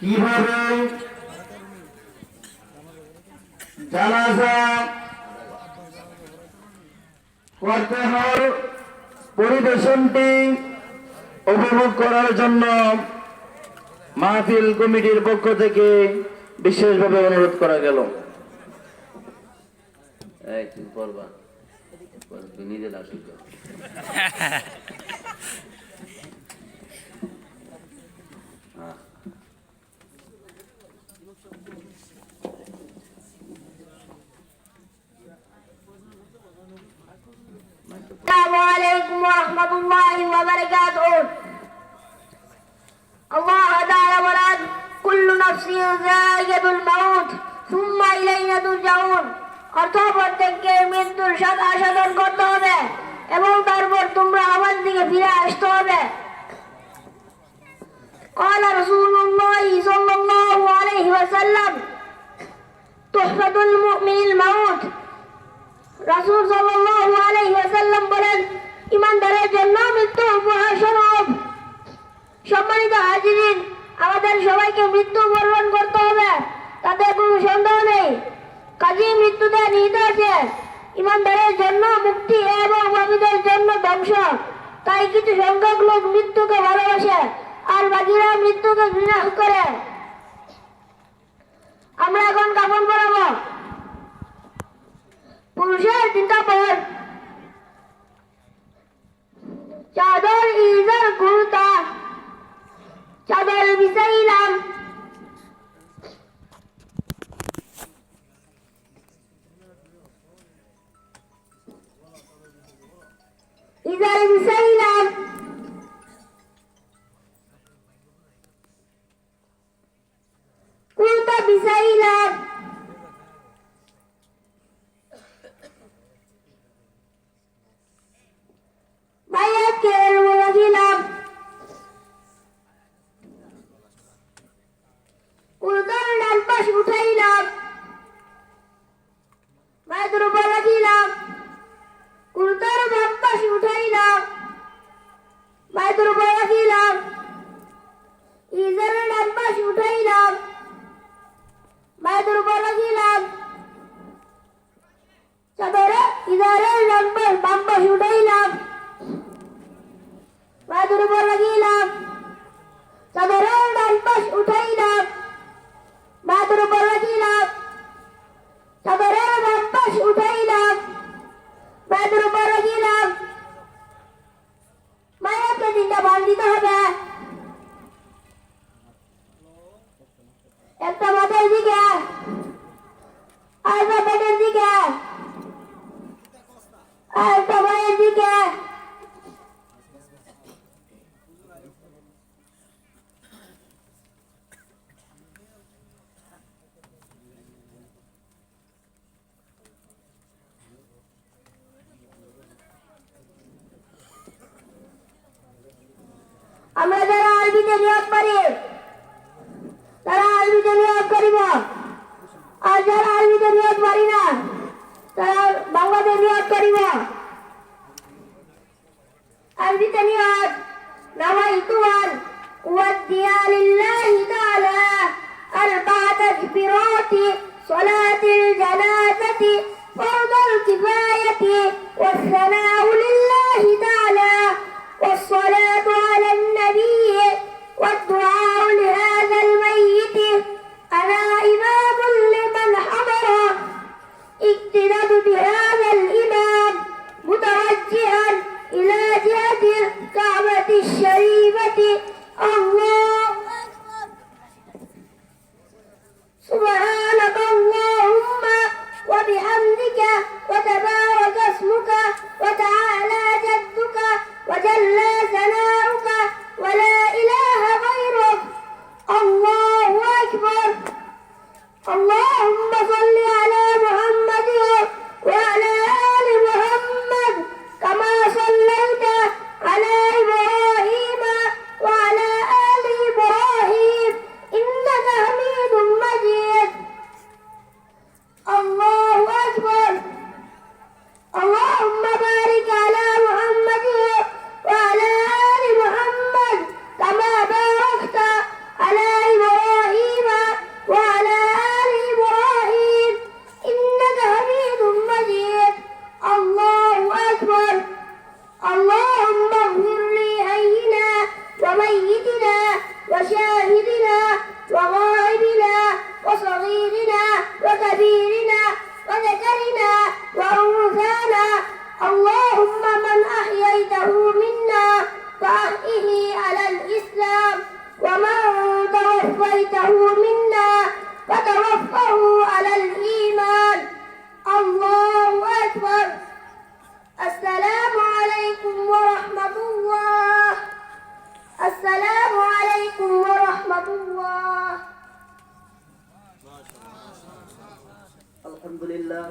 কীভাবে জানাজা করতে হয়, পরিবেশনটি উপভোগ করার জন্য মাহফিল কমিটির পক্ষ থেকে বিশেষভাবে অনুরোধ করা গেল। করবা। তুমি নিজে الله وبركاته الله تعالى বলেন كل نفس ذائقة الموت ثم إلينا ترجعون অর্থ প্রত্যেককে মৃত্যুর স্বাদ আস্বাদন করতে হবে এবং তারপর তোমরা আমার দিকে ফিরে আসতে হবে قال رسول الله صلى الله عليه وسلم تحفة المؤمن الموت রাসূল সাল্লাল্লাহু আলাইহি ওয়াসাল্লাম বলেন ইমানদারের জন্য মৃত্যু উপহার সম্মানিত হাজিরিন, আমাদের সবাইকে মৃত্যু বরণ করতে হবে। তাতে কোনো সন্দেহ নেই। কাজী মৃত্যুতে নিহিত আছে। ইমানদারের জন্য মুক্তি এবং বাকিদের জন্য ধ্বংস। তাই কিছু সংখ্যক লোক মৃত্যুকে ভালোবাসে আর বাকিরা মৃত্যুকে ঘৃণা করে। আমরা এখন কাপড় পরাবো পুরুষের তিন কুর্তা আমরা যারা আরবিতে নিয়োগ করি তারা আরবিতে নিয়োগ করিব আর যারা আরবিতে নিয়োগ পারি না তারা বাংলাতে নিয়োগ করিব আরবিতে নিয়োগ নাওয়াইতু আন উওয়াদ্দিয়া লিল্লাহি তাআলা أربع تكبيرات صلاة الجنازة فرض الكفاية والثناء الكعبة الشريفة الله اللهم اغفر لحينا وميتنا وشاهدنا وغائبنا وصغيرنا وكبيرنا وذكرنا وأنثانا. اللهم من أحييته منا فأحيه على الإسلام ومن توفيته منا আলহামদুলিল্লাহ।